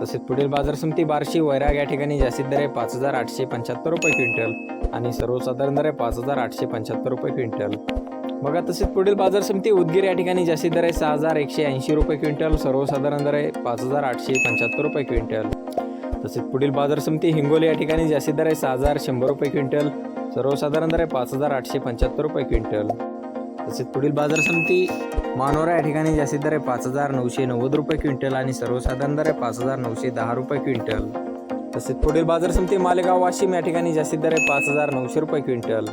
तसेच पुढील बाजार समिती बार्शी वैराग या ठिकाणी जास्तीत दर आहे पाच हजार आठशे पंच्याहत्तर रुपये क्विंटल आणि सर्वसाधारण दर आहे पाच हजार आठशे पंच्याहत्तर रुपये क्विंटल. बघा तसेच पुढील बाजार समिती उदगीर या ठिकाणी जास्तीत दर आहे सहा हजार एकशे ऐंशी रुपये क्विंटल सर्वसाधारण दर आहे पाच हजार आठशे पंच्याहत्तर रुपये क्विंटल. तसेच पुढील बाजार समिती हिंगोली या ठिकाणी जास्तीत दर आहे सहा हजार शंभर रुपये क्विंटल सर्वसाधारण दर आहे पाच हजार आठशे पंच्याहत्तर रुपये क्विंटल. तसेच पुढील बाजार समिती मानोरा या ठिकाणी जास्तीत दर आहे पाच हजार नऊशे नव्वद रुपये क्विंटल आणि सर्वसाधारण दर आहे पाच हजार नऊशे दहा रुपये क्विंटल. तसेच पुढील बाजार समिती मालेगाव वाशिम या ठिकाणी जास्तीत दर आहे पाच हजार नऊशे रुपये क्विंटल.